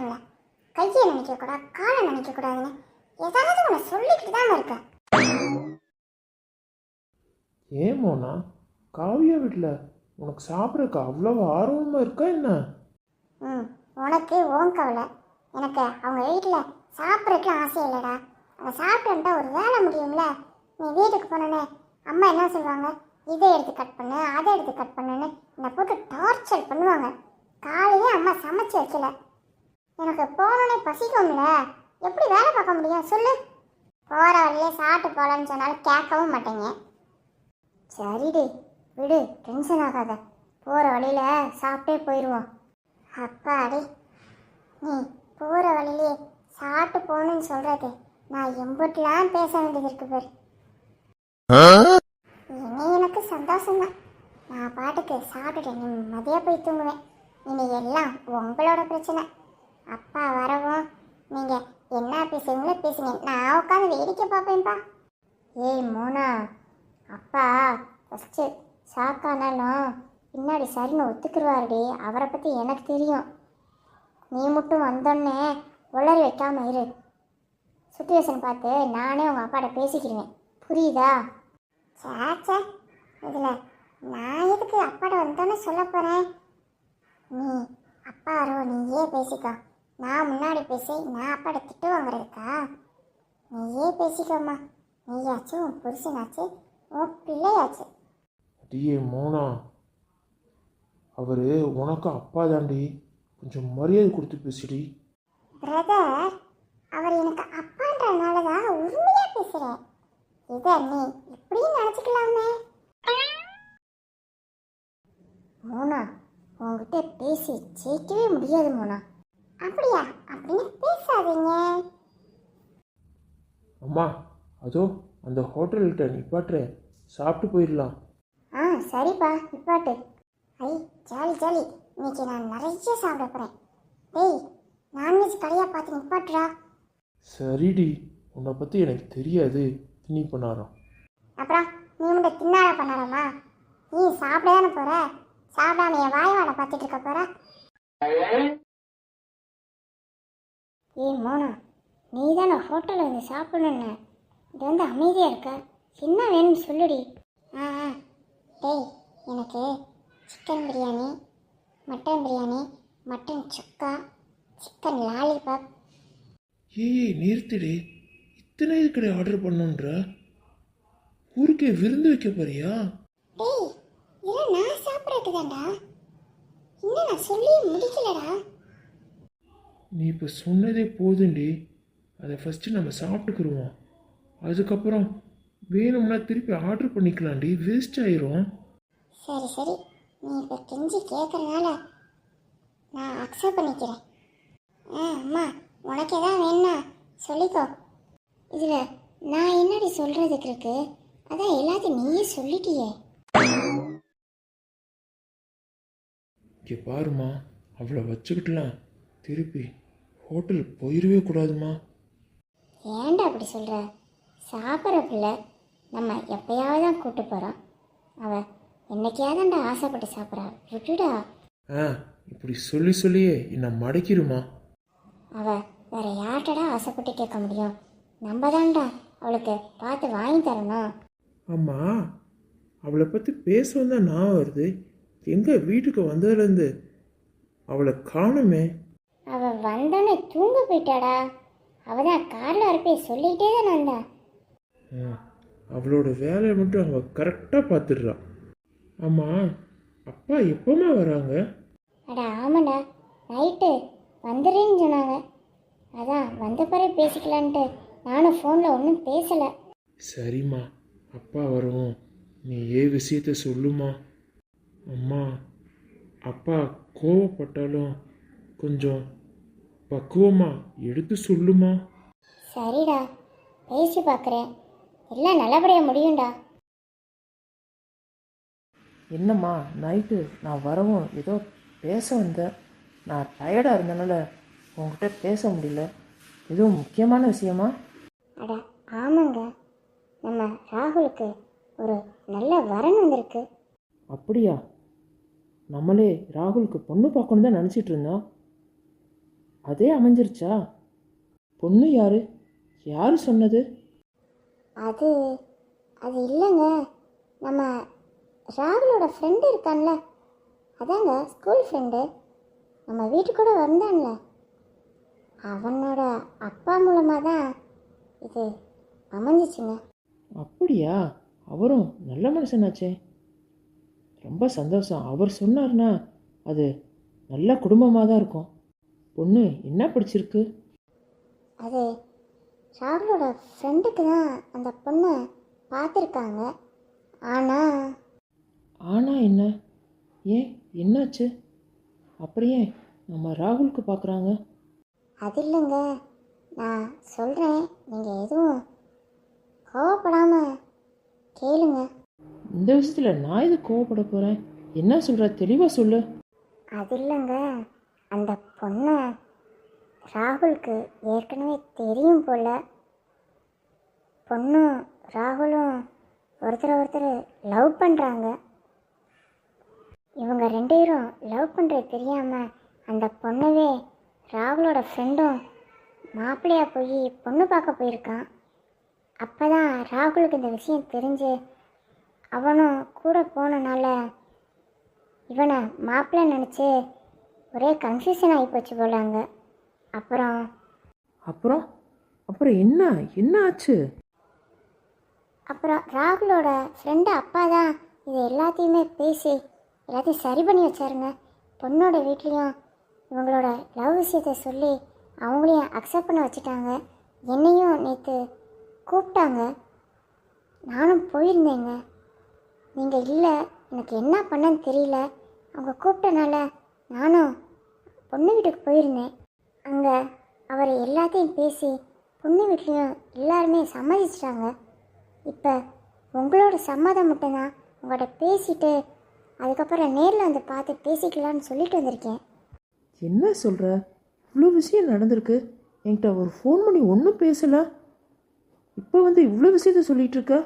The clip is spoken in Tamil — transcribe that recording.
சொந்தக்காரங்கள கையை நினைக்க கூடாது காலை நினைக்க கூடாதுன்னு ஏதாவது ஒன்று சொல்லிக்கிட்டு தான் இருக்க ஏன் மோனா? காவியா வீட்டில் உனக்கு சாப்பிட்றதுக்கு அவ்வளோ ஆர்வமாக இருக்கா என்ன? ம் உனக்கு ஓன் கவலை. எனக்கு அவங்க வீட்டில் சாப்பிட்றதுக்கு ஆசை இல்லைடா. அதை சாப்பிட்டுட்டா ஒரு வேலை முடியும்ல. நீ வீட்டுக்கு போனோன்னே அம்மா என்ன சொல்லுவாங்க? இதை எடுத்து கட் பண்ணு அதை எடுத்து கட் பண்ணுன்னு என்னை போட்டு டார்ச்சர் பண்ணுவாங்க. காலையே அம்மா சமைச்சு வைக்கல. எனக்கு போனோடனே பசிக்கும்ல. எப்படி வேலை பார்க்க முடியும்? சொல்லு. போகிற வழியே சாப்பிட்டு போகலான்னு சொன்னாலும் கேட்கவும் மாட்டேங்க. சரிடி விடு. டென்ஷன் ஆகாத. போகிற வழியில் சாப்பிட்டே போயிடுவோம் அப்பாடி நீ போகிற வழியிலே சாப்பிட்டு போகணும்னு சொல்கிறது நான் எம்புட்டலாம் பேச வேண்டியது இருக்கு பாரு. இனி எனக்கு சந்தோஷம்தான். நான் பாட்டுக்கு சாப்பிட்டுட்டு நிம்மதியாக போய் தூங்குவேன். இனி எல்லாம் உங்களோட பிரச்சனை. அப்பா வரவும் நீங்கள் என்ன பேசுவீங்களோ பேசுங்க. நான் உட்காந்து வேடிக்கை பார்ப்பேன்ப்பா ஏய் மோனா அப்பா ஃபஸ்ட்டு சாக்கானாலும் பின்னாடி சரின்னு ஒத்துக்குருவாருடி. அவரை பற்றி எனக்கு தெரியும். நீ மட்டும் வந்தோடனே உளறி வைக்காம இரு. சுச்சுவேஷன் பார்த்து நானே உங்கள் அப்பாட்ட பேசிக்கிடுவேன் புரியுதா? சாச்சா இதில் நான் எதுக்கு அப்பாட்ட வந்தோன்னே சொல்ல போகிறேன் நீ அப்பா வரவோ நீயே பேசிக்கோ. நான் முன்னாடி பேசி நான் அப்பாட்ட திட்டு வாங்குறதுக்கா? நீயே பேசிக்கோம்மா. நீயாச்சும் உன் புருஷனாச்சு உன் பிள்ளையாச்சு. அடியே மோனா. அவர் உனக்கு அப்பா தாண்டி கொஞ்சம் மரியாதை கொடுத்து பேசிடி. பிரதர் அவர் எனக்கு அப்பான்றனால தான் உண்மையா பேசுறேன் இதை நீ இப்படியும் நினச்சிக்கலாமே. மோனா உங்ககிட்ட பேசி ஜெயிக்கவே முடியாது மோனா. அப்படியா? அப்படின்னு பேசாதீங்க. அம்மா அதோ அந்த ஹோட்டல்கிட்ட நிப்பாட்டுறேன் சாப்பிட்டு போயிடலாம். ஆ சரிப்பா நிப்பாட்டு. ஐ ஜாலி ஜாலி. இன்னைக்கு நான் நிறைய சாப்பிட போகிறேன் டேய் நான்வெஜ் கடையாக பார்த்து நிப்பாட்டுடா. சரிடி உன்னை பற்றி எனக்கு தெரியாது. திணி பண்ணாராம். அப்புறம் நீ மட்டும் தின்னாட பண்ணாரம்மா நீ சாப்பிட தானே போற? சாப்பிடாம என் வாய் வாட பார்த்துட்டு இருக்க போற? ஏய் மோனா நீ தானே ஹோட்டலில் வந்து சாப்பிடணுன்னு இது வந்து அமைதியாக இருக்க. என்ன வேணும்னு சொல்லுடி. ஆ ஆ. டேய் எனக்கு chicken biryani mutton biryani mutton sukka chicken lollipop. ஏய் நிறுத்திடு. இத்தனை இதுக்கடை ஆர்டர் பண்ணுன்ற ஊருக்கே விருந்து வைக்க போறியா? டேய் இதெல்லாம் நான் சாப்பிட்றதுக்கு தான்டா இன்னும் நான் சொல்லியே முடிக்கலடா. நீ இப்போ சொன்னதே போதுண்டி. அதை ஃபஸ்ட்டு நம்ம சாப்பிட்டுக்குருவோம். அதுக்கப்புறம் வேணும்னா திருப்பி ஆர்டர் பண்ணிக்கலாம்டி. வேஸ்ட் ஆயிரும். சரி சரி. நீ இப்போ கெஞ்சி கேட்குறனால நான் அக்செப்ட் பண்ணிக்கிறேன். ஆ அம்மா உனக்கு எதாவது வேணும்னா சொல்லிக்கோ. இதில் நான் என்னடி சொல்கிறதுக்கு இருக்கு? அதான் எல்லாத்தையும் நீயே சொல்லிட்டியே. இங்கே பாருமா அவளை வச்சுக்கிட்டலாம் திருப்பி ஹோட்டல் போயிடவே கூடாதுமா. ஏன்டா அப்படி சொல்கிற சாப்பிட்ற பிள்ளை நம்ம எப்பயாவது தான் கூப்பிட்டு போகிறோம் அவள் என்னைக்காவதான்டா ஆசைப்பட்டு சாப்பிட்றா. விட்டுடா. ஆ இப்படி சொல்லி சொல்லியே என்னை மடக்கிருமா அவ வேற யார்கிட்டடா ஆசைப்பட்டு கேட்க முடியும்? நம்ம தான்டா அவளுக்கு பார்த்து வாங்கி தரணும். ஆமாம் அவளை பற்றி பேசவும் தான் நான் வருது. எங்கே வீட்டுக்கு வந்ததுலேருந்து அவளை காணுமே. வந்தோடனே தூங்க போயிட்டாடா. அவ தான் காரில் வரப்பே சொல்லிக்கிட்டே தான் வந்தா. அவளோட வேலையை மட்டும் அவள் கரெக்டாக பார்த்துடுறா. ஆமாம் அப்பா எப்போம்மா வராங்க? அடா ஆமாண்டா நைட்டு வந்துடுறேன்னு சொன்னாங்க. அதான் வந்த பிறகு பேசிக்கலான்ட்டு நானும் ஃபோனில் ஒன்றும் பேசலை. சரிம்மா அப்பா வரவும் நீ ஏ விஷயத்த சொல்லுமா? அம்மா அப்பா கோவப்பட்டாலும் கொஞ்சம் பக்குவமா எடுத்து சொல்லுமா? சரிடா பேசி பார்க்குறேன் எல்லாம் நல்லபடியாக முடியும்டா. என்னம்மா நைட்டு நான் வரவும் ஏதோ பேச வந்தேன். நான் டயர்டாக இருந்தனால உங்ககிட்ட பேச முடியல. எதுவும் முக்கியமான விஷயமா? அட ஆமாங்க. நம்ம ராகுலுக்கு ஒரு நல்ல வரன் வந்திருக்கு. அப்படியா? நம்மளே ராகுலுக்கு பொண்ணு பார்க்கணும் தான் நினச்சிட்டு இருந்தோம். அதே அமைஞ்சிருச்சா? பொண்ணு யாரு? யாரு சொன்னது? அது அது இல்லைங்க. நம்ம ராகுலோட ஃப்ரெண்டு இருக்கான்ல. அதாங்க ஸ்கூல் ஃப்ரெண்டு நம்ம வீட்டு கூட வந்தான்ல. அவனோட அப்பா மூலமாக தான் இது அமைஞ்சிச்சுங்க. அப்படியா? அவரும் நல்ல மனுஷனாச்சே. ரொம்ப சந்தோஷம். அவர் சொன்னார்னா அது நல்ல குடும்பமாக தான் இருக்கும். பொண்ணு என்ன பிடிச்சிருக்கு? அது ராகுலோட ஃப்ரெண்டுக்கு தான் அந்த பொண்ணை பார்த்துருக்காங்க. ஆனால் ஆனா என்ன? ஏன்? என்னாச்சு? அப்படியே நம்ம ராகுலுக்கு பார்க்குறாங்க? அது இல்லைங்க. நான் சொல்கிறேன் நீங்கள் எதுவும் கோவப்படாமல் கேளுங்க. இந்த விஷயத்தில் நான் எது கோவப்பட போகிறேன் என்ன சொல்கிற தெளிவாக சொல்லு. அது இல்லைங்க. அந்த பொண்ணை ராகுலுக்கு ஏற்கனவே தெரியும் போல. பொண்ணும் ராகுலும் ஒருத்தர் ஒருத்தர் லவ் பண்ணுறாங்க இவங்க ரெண்டு பேரும் லவ் பண்ணுறது தெரியாமல் அந்த பொண்ணவே ராகுலோட ஃப்ரெண்டும் மாப்பிள்ளையாக போய் பொண்ணு பார்க்க போயிருக்கான். அப்போ தான் ராகுலுக்கு இந்த விஷயம் தெரிஞ்சு அவனும் கூட போனனால இவனை மாப்பிள்ளை நினச்சி ஒரே கன்ஃபியூஷன் ஆகி போச்சு போலாங்க அப்புறம்? அப்புறம்? அப்புறம் என்ன? என்ன ஆச்சு? அப்புறம் ராகுலோட ஃப்ரெண்டு அப்பா தான் இது எல்லாத்தையுமே பேசி எல்லாத்தையும் சரி பண்ணி வச்சாருங்க. பொண்ணோட வீட்லேயும் இவங்களோட லவ் விஷயத்தை சொல்லி அவங்களையும் அக்செப்ட் பண்ண வச்சுட்டாங்க. என்னையும் நேற்று கூப்பிட்டாங்க. நானும் போயிருந்தேங்க. நீங்கள் இல்லை எனக்கு என்ன பண்ணன்னு தெரியல. அவங்க கூப்பிட்டனால நானும் பொண்ணு வீட்டுக்கு போயிருந்தேன். அங்கே அவர் எல்லாத்தையும் பேசி பொண்ணு வீட்லேயும் எல்லாருமே சம்மதிச்சிட்டாங்க. இப்போ உங்களோட சம்மதம் மட்டும்தான் உங்கள்கிட்ட பேசிட்டு அதுக்கப்புறம் நேரில் வந்து பார்த்து பேசிக்கலான்னு சொல்லிட்டு வந்திருக்கேன். என்ன சொல்கிற இவ்வளோ விஷயம் நடந்திருக்கு. என்கிட்ட ஒரு ஃபோன் பண்ணி ஒன்றும் பேசலை. இப்போ வந்து இவ்வளோ விஷயத்த சொல்லிட்டு இருக்க?